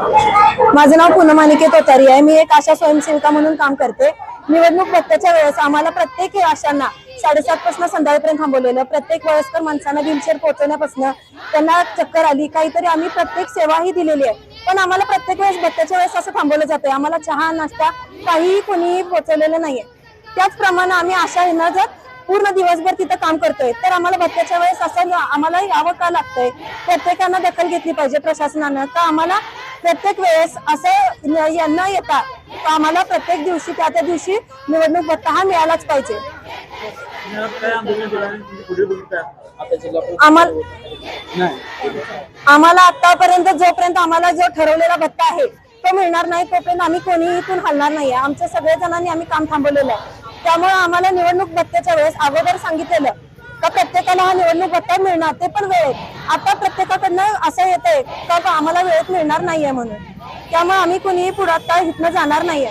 माझं नाव पूनम अनिकेत ओतारी आहे. मी एक आशा स्वयंसेविका म्हणून काम करते. निवडणूक बघताच्या वेळेस आम्हाला प्रत्येक आशांना साडेसात पासून संध्याकाळपर्यंत थांबवलेलं प्रत्येक वयस्कर माणसांना व्हीलचेअर पोहोचवण्यापासून त्यांना चक्कर आली काहीतरी आम्ही प्रत्येक सेवाही दिलेली आहे. पण आम्हाला प्रत्येक वेळेस भत्त्याच्या वेळेस असं थांबवलं जातंय. आम्हाला चहा नाश्ता काहीही कोणीही पोहोचवलेलं नाहीये. त्याचप्रमाणे आम्ही आशा येणार जर पूर्ण दिवसभर तिथं काम करतोय तर आम्हाला भत्त्याच्या वेळेस असं आम्हाला यावं का लागतंय? प्रत्येकानं दखल घेतली पाहिजे प्रशासनानं. तर आम्हाला प्रत्येक वेळेस असं यांना येता आम्हाला प्रत्येक दिवशी त्या त्या दिवशी निवडणूक भत्ता हा मिळालाच पाहिजे. आम्हाला आम्हाला आतापर्यंत जोपर्यंत आम्हाला जो ठरवलेला भत्ता आहे तो मिळणार नाही तोपर्यंत आम्ही कोणीही इथून हलणार नाही आमच्या सगळ्या जणांनी आम्ही काम थांबवलेलं आहे. त्यामुळे आम्हाला निवडणूक भत्त्याच्या वेळेस अगोदर सांगितलेलं का प्रत्येकाला हा निवडणूक भत्ता मिळणार ते पण वेळेत. आता प्रत्येकाकडनं असं येत आहे का आम्हाला वेळेत मिळणार नाहीये म्हणून? त्यामुळे आम्ही कुणीही पुढात आता इथनं जाणार नाहीये.